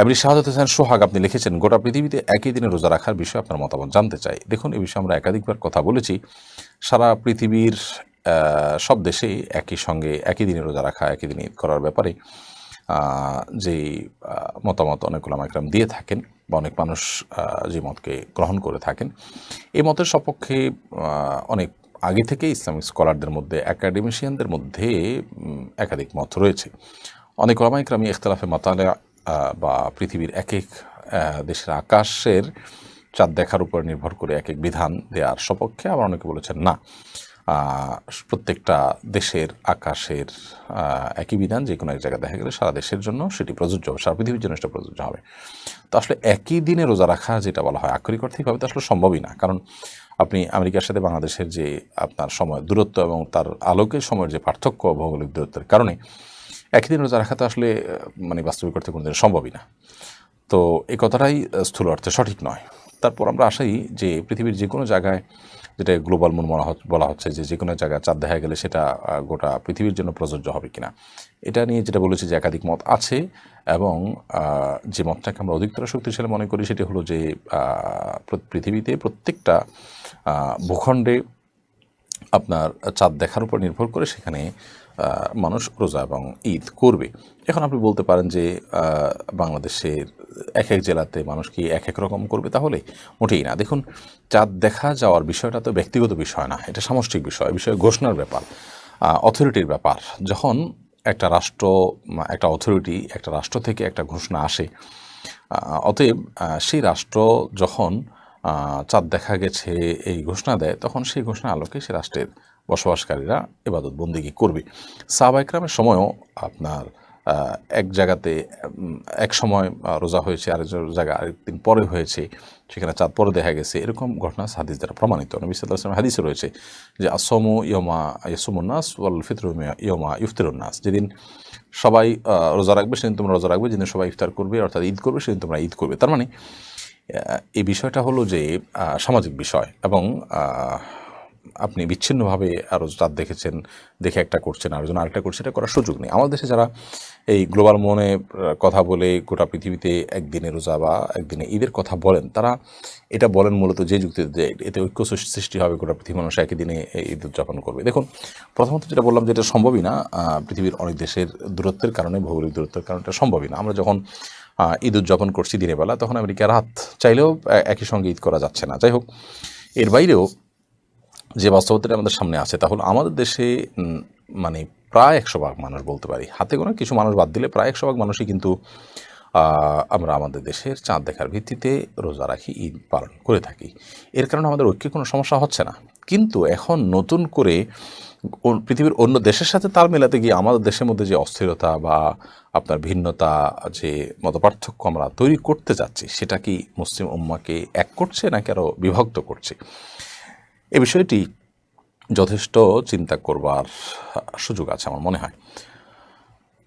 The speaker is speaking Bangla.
এমনি শাহাদত হোসেন সোহাগ আপনি লিখেছেন, গোটা পৃথিবীতে একই দিনে রোজা রাখার বিষয়ে আপনার মতামত জানতে চাই। দেখুন এই বিষয়ে আমরা একাধিকবার কথা বলেছি। সারা পৃথিবীর সব দেশেই একই সঙ্গে একই দিনে রোজা রাখা, একই দিনে ঈদ করার ব্যাপারে যে মতামত অনেক ওলামা একরাম দিয়ে থাকেন বা অনেক মানুষ যে মতকে গ্রহণ করে থাকেন এই মতের সপক্ষে অনেক আগে থেকে ইসলামিক স্কলারদের মধ্যে, একাডেমিশিয়ানদের মধ্যে একাধিক মত রয়েছে। অনেক ওলামা ইকরামি ইখতলাফে মাতালা বা পৃথিবীর এক এক দেশের আকাশের চাঁদ দেখার উপর নির্ভর করে এক এক বিধান দেওয়ার সপক্ষে আবার অনেকে বলেছেন না। প্রত্যেকটা দেশের আকাশের একই বিধান, যে কোনো এক জায়গায় দেখা গেলে সারা দেশের জন্য সেটি প্রযোজ্য হবে, সারা পৃথিবীর জন্য সেটা প্রযোজ্য হবে। তো আসলে একই দিনে রোজা রাখা যেটা বলা হয় আক্ষরিক অর্থেইভাবে তো আসলে সম্ভবই না। কারণ আপনি আমেরিকার সাথে বাংলাদেশের যে আপনার সময় দূরত্ব এবং তার আলোকের সময়ের যে পার্থক্য, ভৌগোলিক দূরত্বের কারণে একই দিন রোজা রাখা তো আসলে মানে বাস্তবিক অর্থে কোনোদিন সম্ভবই না। তো এই কথাটাই স্থূল অর্থে সঠিক নয়। তারপর আমরা আশাই যে পৃথিবীর যে কোনো জায়গায় যেটা গ্লোবাল মুন হচ্ছে- বলা হচ্ছে যে যে কোনো জায়গায় চাঁদ দেখা গেলে সেটা গোটা পৃথিবীর জন্য প্রযোজ্য হবে কিনা। এটা নিয়ে যেটা বলেছি যে একাধিক মত আছে এবং যে মতটাকে আমরা অধিকতর শক্তিশালী মনে করি সেটি হলো যে পৃথিবীতে প্রত্যেকটা ভূখণ্ডে আপনার চাঁদ দেখার উপর নির্ভর করে সেখানে মানুষ রোজা এবং ঈদ করবে। এখন আপনি বলতে পারেন যে বাংলাদেশের এক এক জেলাতে মানুষ কি এক এক রকম করবে? তাহলে মোটেই না। দেখুন, চাঁদ দেখা যাওয়ার বিষয়টা তো ব্যক্তিগত বিষয় না, এটা সামষ্টিক বিষয় বিষয়ে ঘোষণার ব্যাপার। অথরিটির ব্যাপার। যখন একটা রাষ্ট্র একটা অথরিটি একটা রাষ্ট্র থেকে একটা ঘোষণা আসে অতএব সেই রাষ্ট্র যখন চাঁদ দেখা গেছে, এই ঘোষণা দেয়, তখন সেই ঘোষণা আলোকে সে রাষ্ট্রের বসবাসকারীরা এবাদত বন্দিগি করবে। সাহবাইকরামের সময়ও আপনার এক জায়গাতে এক সময় রোজা হয়েছে, আরেক জায়গায় আরেকদিন পরে হয়েছে, সেখানে চাঁদ পরে দেখা গেছে, এরকম ঘটনা হাদিস দ্বারা প্রমাণিত। নবী সাল্লাহ হাদিসে রয়েছে যে আসমু ইয়মা ইয়াসুমুন্নাস ওয়াল ফিতর ইয়মা ইফতিরুন্নাস যেদিন সবাই রোজা রাখবে, সেদিন তোমরা রোজা রাখবে, যেদিন সবাই ইফতার করবে, অর্থাৎ ঈদ করবে, সেদিন তোমরা ঈদ করবে। তার মানে এই বিষয়টা হলো যে সামাজিক বিষয় এবং আপনি বিচ্ছিন্নভাবে আরও চাঁদ দেখেছেন, দেখে একটা করছেন আরেকজন আরেকটা করছে, এটা করার সুযোগ নেই। আমাদের দেশে যারা এই গ্লোবাল মনে কথা বলে গোটা পৃথিবীতে একদিনে রোজা বা একদিনে ঈদের কথা বলেন, তারা এটা বলেন মূলত যে যুক্তিতে যে এতে ঐক্য সৃষ্টি- হবে গোটা পৃথিবীর মানুষ একই দিনে ঈদ উদযাপন করবে। দেখুন, প্রথমত যেটা বললাম যে এটা সম্ভবই না পৃথিবীর অনেক দেশের দূরত্বের কারণে, ভৌগোলিক দূরত্বের কারণে এটা সম্ভবই না। আমরা যখন ঈদ উদযাপন করছি দিনের বেলা, তখন আমেরিকা রাত চাইলেও একই সঙ্গে ঈদ করা যাচ্ছে না। যাই হোক, এর বাইরেও যে বাস্তবতাটা আমাদের সামনে আছে, তাহলে আমাদের দেশে মানে প্রায় একশো ভাগ মানুষ বলতে পারি। হাতে গোনা কিছু মানুষ বাদ দিলে প্রায় একশো ভাগ মানুষই কিন্তু আমরা আমাদের দেশের চাঁদ দেখার ভিত্তিতে রোজা রাখি, ঈদ পালন করে থাকি। এর কারণে আমাদের ঐক্যে কোনো সমস্যা হচ্ছে না। কিন্তু এখন নতুন করে পৃথিবীর অন্য দেশের সাথে তাল মেলাতে গিয়ে আমাদের দেশের মধ্যে যে অস্থিরতা বা আপনার ভিন্নতা, যে মতপার্থক্য আমরা তৈরি করতে যাচ্ছি, সেটা কি মুসলিম উম্মাকে এক করছে নাকি আরও বিভক্ত করছে? এ বিষয়টি যথেষ্ট চিন্তা করবার সুযোগ আছে আমার মনে হয়।